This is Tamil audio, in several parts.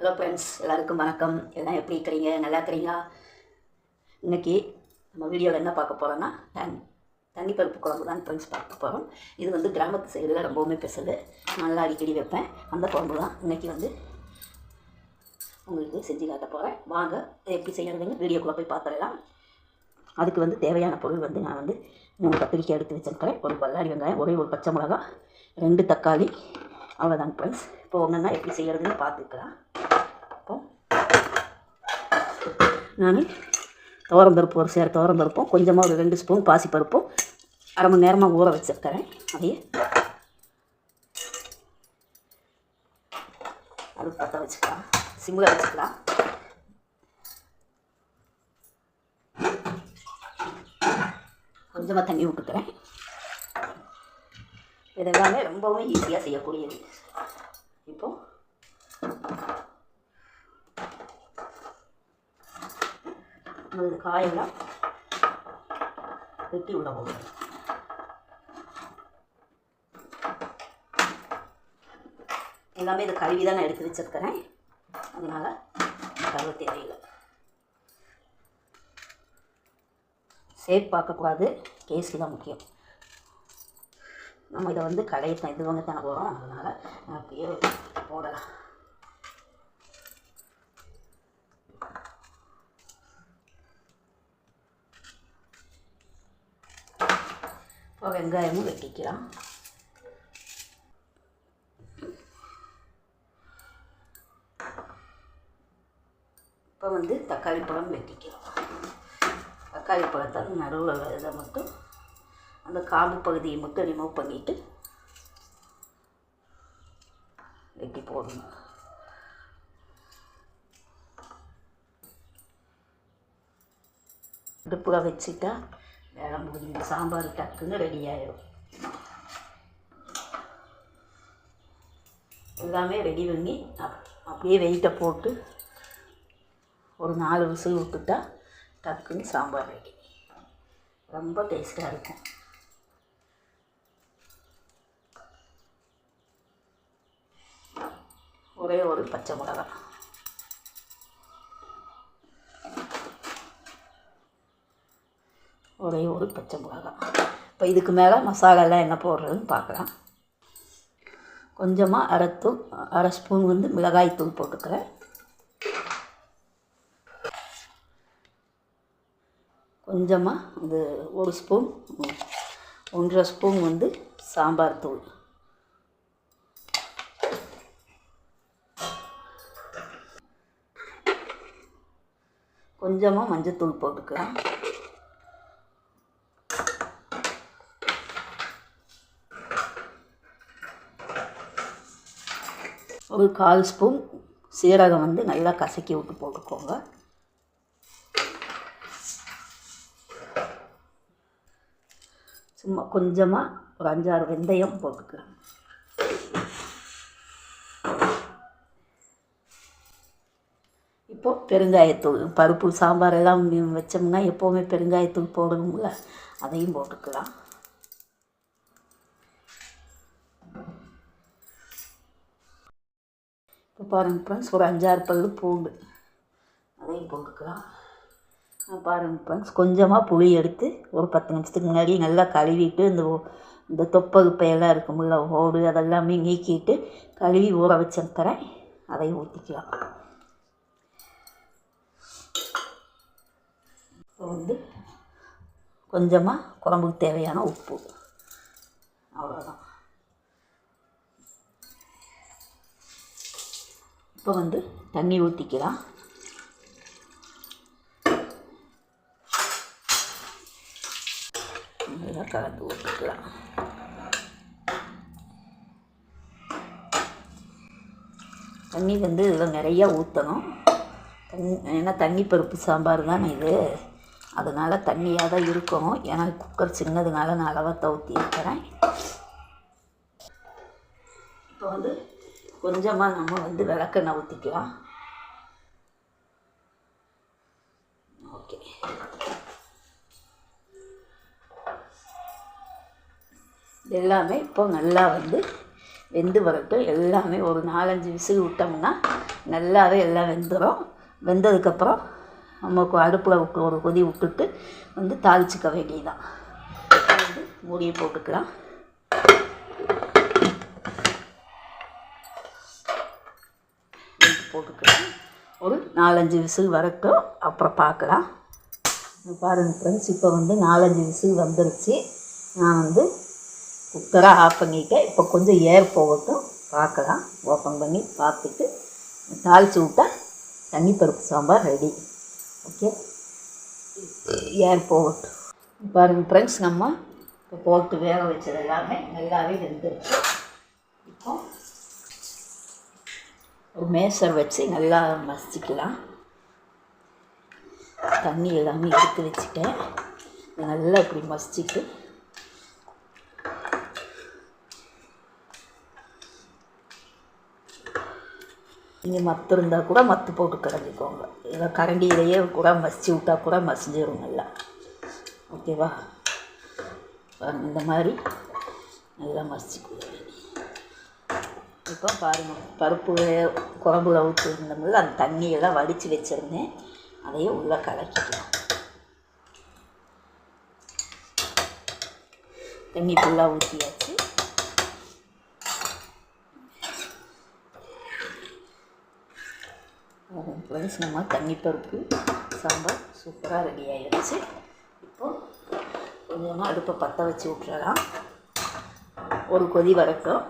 ஹலோ ஃப்ரெண்ட்ஸ் எல்லாருக்கும் வணக்கம். எல்லாம் எப்படி இருக்கிறீங்க? நல்லா இருக்கிறீங்களா? இன்னைக்கு நம்ம வீடியோவில் என்ன பார்க்க போகிறோன்னா தண்ணி தண்ணி பருப்பு குழம்பு தான் ஃப்ரெண்ட்ஸ் பார்க்க போகிறோம் இது வந்து கிராமத்து சைடில் ரொம்பவுமே பெருசு. நல்லா அடிக்கடி வைப்பேன். அந்த குழம்பு தான் இன்றைக்கி வந்து உங்களுக்கு செஞ்சு காட்ட போகிறேன் வாங்க எப்படி செய்யறதுன்னு வீடியோக்குள்ளே போய் பார்த்துடலாம். அதுக்கு வந்து தேவையான பொருள் வந்து நான் வந்து மூணு கத்திரிக்காய் எடுத்து வச்சிருக்கிறேன். ஒரு பல்லாடி வெங்காயம் ஒரே ஒரு பச்சை மிளகாய் ரெண்டு தக்காளி. அவ்வளோதாங்க ஃப்ரெண்ட்ஸ் இப்போ ஒன்றுன்னா எப்படி செய்கிறதுன்னு பார்த்துக்கலாம். நான் துவரம்பருப்பு ஒரு சேர் துவரம்பருப்பும் கொஞ்சமாக ஒரு ரெண்டு ஸ்பூன் பாசிப்பருப்பும் அரை மணி நேரமாக ஊற வச்சிருக்கிறேன். அதையே அது பற்ற வச்சுக்கலாம். சிம்மில் வச்சுக்கலாம். கொஞ்சமாக தண்ணி விட்டுக்கிறேன் இதெல்லாமே ரொம்பவும் ஈஸியாக செய்யக்கூடியது. இப்போது இப்போ இந்த காயெல்லாம் வெட்டி உள்ள போடுறேன் எல்லாமே இதை கழுவி தான் நான் எடுத்து வச்சுருக்கிறேன். அதனால் கழுவ தேவையில்லை. சேஃப் பார்க்கக்கூடாது. டேஸ்ட்டு தான் முக்கியம். நம்ம இதை வந்து கடையை தான் இது வாங்க தானே போகிறோம் அதனால் அப்படியே போடலாம். இப்போ வெங்காயமும் வெட்டிக்கலாம் இப்போ வந்து தக்காளி பழம் வெட்டிக்கலாம் தக்காளி பழத்தை நடுவில் இதை மட்டும் அந்த காம்பு பகுதியை மட்டும் ரிமூவ் பண்ணிவிட்டு வெட்டி போடணும் அடுப்பில் வச்சுட்டா வேலை சாம்பார் டக்குன்னு ரெடி ஆயிடும் எல்லாமே ரெடி பண்ணி அப்படியே வெயிட்டை போட்டு ஒரு நாலு விசில் விட்டுட்டா டக்குன்னு சாம்பார் ரெடி ரொம்ப டேஸ்ட்டாக இருக்கும். ஒரே ஒரு பச்சை மிளகாய் ஒரே ஒரு பச்சை மிளகா. இப்போ இதுக்கு மேலே மசாலாலாம் என்ன போடுறதுன்னு பார்க்கலாம். கொஞ்சமாக அரைத்தூள் அரை ஸ்பூன் வந்து மிளகாய் தூள் போட்டுக்கிறேன். கொஞ்சமாக இது ஒரு ஸ்பூன் ஒன்றரை ஸ்பூன் வந்து சாம்பார் தூள். கொஞ்சமாக மஞ்சத்தூள் போட்டுக்கலாம். ஒரு கால் ஸ்பூன் சீரகம் வந்து நல்லா கசக்கி விட்டு போட்டுக்கோங்க. சும்மா கொஞ்சமாக ஒரு அஞ்சாறு வெந்தயம் போட்டுக்கிறேன். இப்போது பெருங்காயத்தூள் பருப்பு சாம்பார் எல்லாம் வச்சோம்னா எப்போவுமே பெருங்காயத்தூள் போடணும்ல அதையும் போட்டுக்கலாம். இப்போ பாருங்கள் ஃப்ரெண்ட்ஸ் ஒரு அஞ்சாறு பல் பூண்டு. அதையும் போட்டுக்கலாம். பாருங்கள் ஃப்ரெண்ட்ஸ் கொஞ்சமாக புளி எடுத்து ஒரு பத்து நிமிஷத்துக்கு முன்னாடி நல்லா கழுவிட்டு இந்த இந்த தொப்பகுப்பையெல்லாம் இருக்கும்ல ஓடு அதெல்லாமே நீக்கிட்டு கழுவி ஊற வச்சிருக்கிறேன். அதையும் ஊற்றிக்கலாம் இப்போ வந்து கொஞ்சமாக குழம்புக்கு தேவையான உப்பு. அவ்வளோதான் இப்போ வந்து தண்ணி ஊற்றிக்கலாம் இதெல்லாம் கலந்து ஊற்றிக்கலாம் தண்ணி வந்து இதில் நிறையா ஊற்றணும் தண்ணி ஏன்னா தண்ணி பருப்பு சாம்பார் தானே இது. அதனால் தண்ணியாக தான் இருக்கும் ஏன்னா குக்கர் சின்னதுனால நான் அளவாக தவுத்தி இருக்கிறேன் இப்போ வந்து கொஞ்சமாக நம்ம வந்து விளக்கெண்ணெய் ஊற்றிக்கலாம் ஓகே. எல்லாமே இப்போ நல்லா வந்து வெந்து வரட்டும். எல்லாமே ஒரு நாலஞ்சு விசில் விட்டோம்னா நல்லாவே எல்லாம் வெந்துடும் வெந்ததுக்கப்புறம் நமக்கு அடுப்பில் விட்டு ஒரு கொதி விட்டுட்டு வந்து தாளிச்சிக்க வேண்டியதான் வந்து மூடியை போட்டுக்கலாம். போட்டுக்கிறேன் ஒரு நாலஞ்சு விசில் வரட்டும். அப்புறம் பார்க்கலாம். இங்க பாருங்க ஃப்ரெண்ட்ஸ் இப்போ வந்து நாலஞ்சு விசில் வந்துருச்சு. நான் வந்து குக்கரை ஆஃப் பண்ணிட்டேன். இப்போ கொஞ்சம் ஏர் போகட்டும். பார்க்கலாம். ஓப்பன் பண்ணி பார்த்துட்டு தாளித்து விட்டால் தண்ணி பருப்பு சாம்பார் ரெடி ஓகே ஏர் போகட்டும். பாருங்கள் ஃப்ரெண்ட்ஸ் நம்ம இப்போ போட்டு வேக வச்சது எல்லாமே நல்லாவே வெந்துருச்சு இப்போ ஒரு மேசர் வச்சு நல்லா மசிச்சிக்கலாம் தண்ணி எல்லாமே எடுத்து வச்சுட்டேன். நல்லா இப்படி மசிச்சுட்டு. நீங்கள் மத்து இருந்தால் கூட மத்து போட்டு கிடஞ்சிக்கோங்க இல்லை கரண்டியிலேயே கூட மசிச்சு விட்டா கூட மசிஞ்சிடும் நல்லா. ஓகேவா? இந்த மாதிரி நல்லா மசிச்சுக்குவேன் இப்போ பாருங்கள் பருப்பு வே- ஊற்றி இருந்தபோது அந்த தண்ணியெல்லாம் வடித்து வச்சுருந்தேன். அதையும் உள்ளே கலக்கிக்கலாம். தண்ணி ஃபுல்லாக ஊற்றியாச்சு ஃப்ரெண்ட்ஸ் நம்ம தண்ணி பருப்பு சாம்பார் சூப்பராக ரெடி ஆகிடுச்சு இப்போது கொஞ்சமாக அடுப்பை பற்ற வச்சு விட்றலாம் ஒரு கொதி வரட்டும்.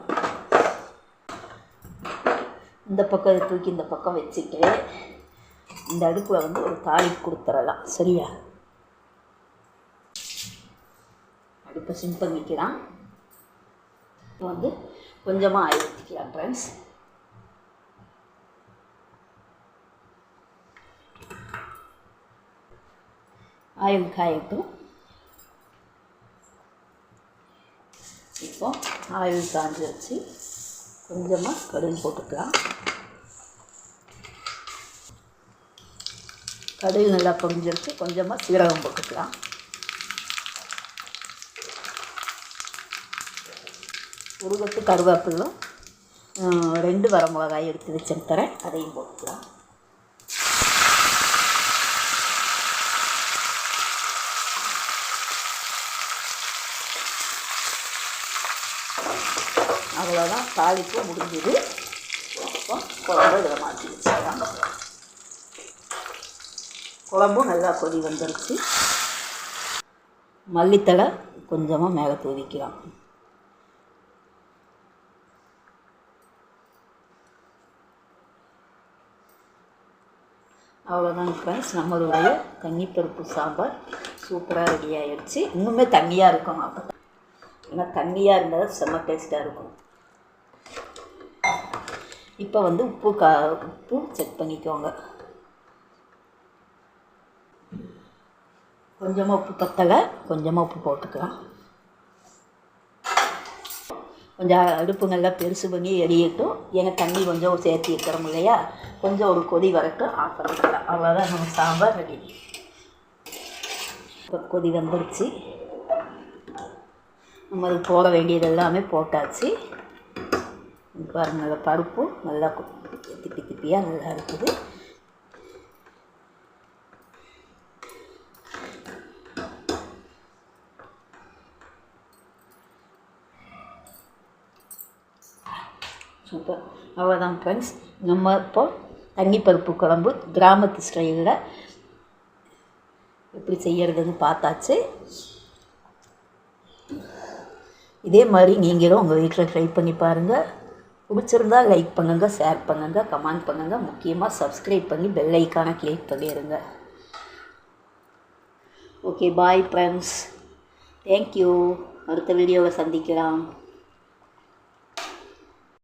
இந்த பக்கம் இதை தூக்கி இந்த பக்கம் வச்சுட்டு இந்த அடுப்பில் வந்து ஒரு தாளிப்பு கொடுத்துடலாம். சரியா? அடுப்பை சிம் பண்ணிக்கலாம் இப்போ வந்து கொஞ்சமாக ஆயில் ஊற்றிக்கலாம் ஃப்ரெண்ட்ஸ் ஆயில் காயட்டும். இப்போ ஆயில் காஞ்சி வச்சு கொஞ்சமாக கடுகு போட்டுக்கலாம். கடுகு நல்லா பொரிஞ்சிருச்சு. கொஞ்சமாக சீரகம் போட்டுக்கலாம். ஒரு கருவேப்பிலும் ரெண்டு வரமிளகாய் எடுத்து வச்சுன்னு தரேன். அதையும் போட்டுக்கலாம். அவ்வளோதான் தாளிப்பு முடிஞ்சுது. இப்போ குழம்பு இதில் மாற்றி வச்சுக்கலாம். குழம்பும் நல்லா கொதி வந்துருச்சு. மல்லித்தழை கொஞ்சமாக மேலே தூவிக்கலாம். அவ்வளோதான் ஃப்ரெண்ட்ஸ் நம்மளுடைய கன்னிப்பருப்பு சாம்பார் சூப்பராக ரெடி ஆகிடுச்சு இன்னுமே தண்ணியாக இருக்கும் அப்போ ஏன்னா தண்ணியாக இருந்தால் செம்ம டேஸ்ட்டாக இருக்கும். இப்போ வந்து உப்பு கா உப்பு செக் பண்ணிக்கோங்க. கொஞ்சமாக உப்பு பத்தலை கொஞ்சமாக உப்பு போட்டுக்கலாம். கொஞ்சம் அடுப்பு நல்லா பெருசு பண்ணி எரியட்டும். ஏன்னா தண்ணி கொஞ்சம் சேர்த்து வைக்கிறோம் இல்லையா? கொஞ்சம் ஒரு கொதி வரட்டும். ஆஃப் பண்ணிக்கலாம் அவ்வளோதான் நம்ம சாம்பார் ரெடி. இப்போ கொதி வந்துருச்சு. நம்ம அது போட வேண்டியது எல்லாமே போட்டாச்சு. பாருங்கள் பாருங்க நல்லா பருப்பும் நல்லா திப்பி திப்பியாக நல்லா இருக்குது. சூப்பர். அவ்வளோதான் ஃப்ரெண்ட்ஸ் நம்ம இப்போ தண்ணி பருப்பு குழம்பு கிராமத்து ஸ்டைலில் எப்படி செய்யறதுன்னு பார்த்தாச்சு. இதே மாதிரி நீங்களும் உங்கள் வீட்டில் ட்ரை பண்ணி பாருங்கள் பிடிச்சிருந்தா லைக் பண்ணுங்கள் ஷேர் பண்ணுங்க கமெண்ட் பண்ணுங்கள் முக்கியமாக சப்ஸ்கிரைப் பண்ணி பெல் ஐக்கானை கிளிக் பண்ணிடுங்க ஓகே பாய் ஃப்ரெண்ட்ஸ் தேங்க்யூ அடுத்த வீடியோவில் சந்திக்கலாம்.